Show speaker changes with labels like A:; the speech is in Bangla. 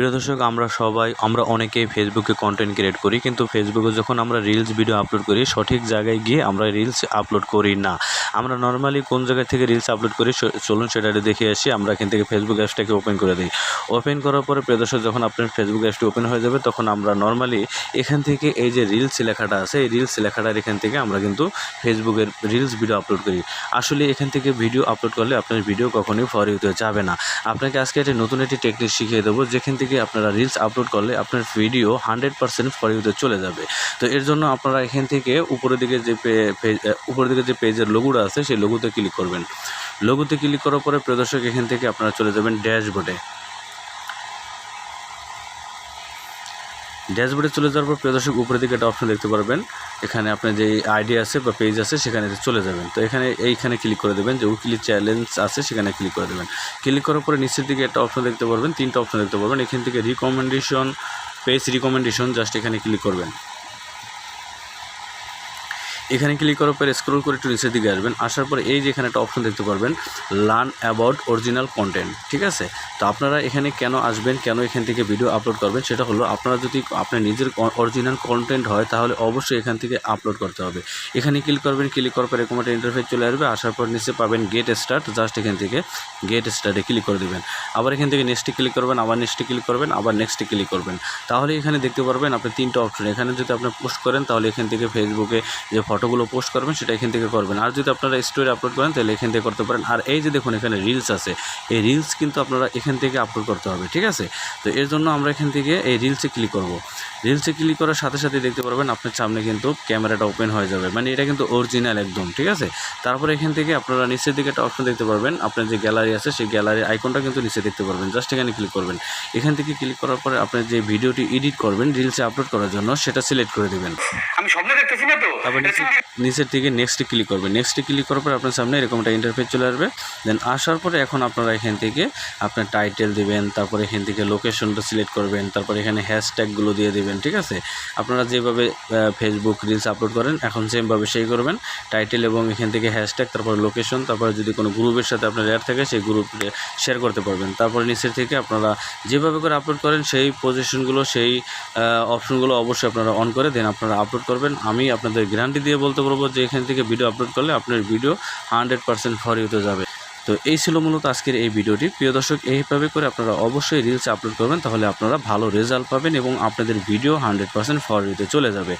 A: প্রিয় দর্শক, আমরা সবাই, আমরা অনেকেই ফেসবুকে কন্টেন্ট ক্রিয়েট করি, কিন্তু ফেসবুকে যখন আমরা রিলস ভিডিও আপলোড করি, সঠিক জায়গায় গিয়ে আমরা রিলস আপলোড করি না। আমরা নর্মালি কোন জায়গা থেকে রিলস আপলোড করি চলুন সেটা দেখে আসি, আমরা এখান থেকে ফেসবুক অ্যাপসটাকে ওপেন করে দিই। ওপেন করার পরে প্রিয় দর্শক, যখন আপনার ফেসবুক অ্যাপসটি ওপেন হয়ে যাবে, তখন আমরা নর্মালি এখান থেকে এই যে রিলস লেখাটা আছে, এই রিলস লেখাটার এখান থেকে আমরা কিন্তু ফেসবুকের রিলস ভিডিও আপলোড করি। আসলে এখান থেকে ভিডিও আপলোড করলে আপনার ভিডিও কখনোই ফর ইউতে যাবে না। আপনাকে আজকে একটি নতুন একটি টেকনিক শিখিয়ে দেবো, যেখান থেকে আপনারা রিলস আপলোড করলে আপনার ভিডিও হান্ড্রেড পার্সেন্ট ফর ইউতে চলে যাবে। তো এর জন্য আপনারা এখান থেকে উপরের দিকে যে উপরের দিকে যে পেজের লোগোটা আছে, সেই লোগোতে ক্লিক করবেন। লোগোতে ক্লিক করার পরে প্রদর্শক এখান থেকে আপনারা চলে যাবেন ড্যাশবোর্ডে। ড্যাশবোর্ডে চলে যাওয়ার পর প্রিয় দর্শক, উপরের দিকে একটা অপশন দেখতে পারবেন। এখানে আপনার যে আইডি আছে বা পেজ আছে, সেখানে চলে যাবেন। তো এখানে, এইখানে ক্লিক করে দেবেন, যে উইকলি চ্যালেঞ্জ আছে, সেখানে ক্লিক করে দেবেন। ক্লিক করার পরে নিচের দিকে একটা অপশন দেখতে পারবেন, তিনটা অপশন দেখতে পারবেন। এখান থেকে রিকমেন্ডেশন পেজ রিকমেন্ডেশন জাস্ট এখানে ক্লিক করবেন। এখানে ক্লিক করার পরে স্ক্রল করে একটু নিচের দিকে আসবেন। আসার পরে এই যে এখানে একটা অপশন দেখতে পারবেন লার্ন অ্যাবাউট অরিজিনাল কন্টেন্ট ঠিক আছে? তো আপনারা এখানে কেন আসবেন, কেন এখান থেকে ভিডিও আপলোড করবেন, সেটা হলো আপনারা যদি আপনার নিজের অরিজিনাল কন্টেন্ট হয়, তাহলে অবশ্যই এখান থেকে আপলোড করতে হবে। এখানে ক্লিক করবেন ক্লিক করার পরে একটা ইন্টারফেস চলে আসবে, আসার পর নিচে পাবেন গেট স্টার্ট জাস্ট এখান থেকে গেট স্টার্টে ক্লিক করে দেবেন। আবার এখান থেকে নেক্সটে ক্লিক করবেন, আবার নেক্সটে ক্লিক করবেন, আবার নেক্সটে ক্লিক করবেন। তাহলে এখানে দেখতে পারবেন আপনি তিনটা অপশন এখানে যদি আপনি পোস্ট করেন, তাহলে এখান থেকে ফেসবুকে যে ফটোগুলো পোস্ট করবেন, সেটা এখান থেকে করবেন। আর যদি আপনারা স্টোরি আপলোড করেন, তাহলে এখান থেকে করতে পারেন। আর এই যে দেখুন, এখানে রিলস আছে। এই রিলস কিন্তু আপনারা এখান থেকে আপলোড করতে হবে, ঠিক আছে? তো এর জন্য আমরা এখান থেকে এই রিলসে ক্লিক করব। রিলসে ক্লিক করার সাথে সাথে দেখতে পারবেন আপনার সামনে কিন্তু ক্যামেরাটা ওপেন হয়ে যাবে। মানে এটা কিন্তু অরিজিনাল একদম ঠিক আছে? তারপরে এখান থেকে আপনারা নিচের দিকে একটা অপশন দেখতে পারবেন। আপনার যে গ্যালারি আছে সেই গ্যালারির আইকনটা কিন্তু নিচে দেখতে পারবেন। জাস্ট এখানে ক্লিক করবেন। এখান থেকে ক্লিক করার পরে আপনার যে ভিডিওটি এডিট করবেন রিলসে আপলোড করার জন্য সেটা সিলেক্ট করে দেবেন।
B: আমি স্বপ্ন দেখতেছি না তো?
A: তারপর নিচে নিচের দিকে নেক্সটে ক্লিক করবেন। নেক্সটে ক্লিক করার পর আপনার সামনে এরকম একটা ইন্টারফেস চলে আসবে। দেন আসার পরে এখন আপনারা এখান থেকে আপনার টাইটেল দিবেন তারপরে এখান থেকে লোকেশনটা সিলেক্ট করবেন তারপরে এখানে হ্যাশট্যাগুলো দিয়ে দিবেন। ঠিক আছে? আপনারা যেভাবে ফেসবুক রিলস আপলোড করেন, এখন সেমভাবে সেই করবেন। টাইটেল এবং এখান থেকে হ্যাশট্যাগ তারপর লোকেশন তারপরে যদি কোনো গ্রুপের সাথে আপনার অ্যাড থাকে, সেই গ্রুপে শেয়ার করতে পারবেন। তারপরে নিচের থেকে আপনারা যেভাবে করে আপলোড করেন, সেই পজিশনগুলো সেই অপশনগুলো অবশ্যই আপনারা অন করে দেন, আপনারা আপলোড করবেন। আমি আপনাদের গ্যারান্টি দিয়ে বলতে পারব যে এখান থেকে ভিডিও আপলোড করলে আপনার ভিডিও হান্ড্রেড পার্সেন্ট ফর ইউতে যাবে। তো এই ছিল মূলত আজকের এই ভিডিওটি। প্রিয় দর্শক, এইভাবে করে আপনারা অবশ্যই রিলস আপলোড করবেন, তাহলে আপনারা ভালো রেজাল্ট পাবেন এবং আপনাদের ভিডিও হান্ড্রেড পার্সেন্ট ফর ইউতে চলে যাবে।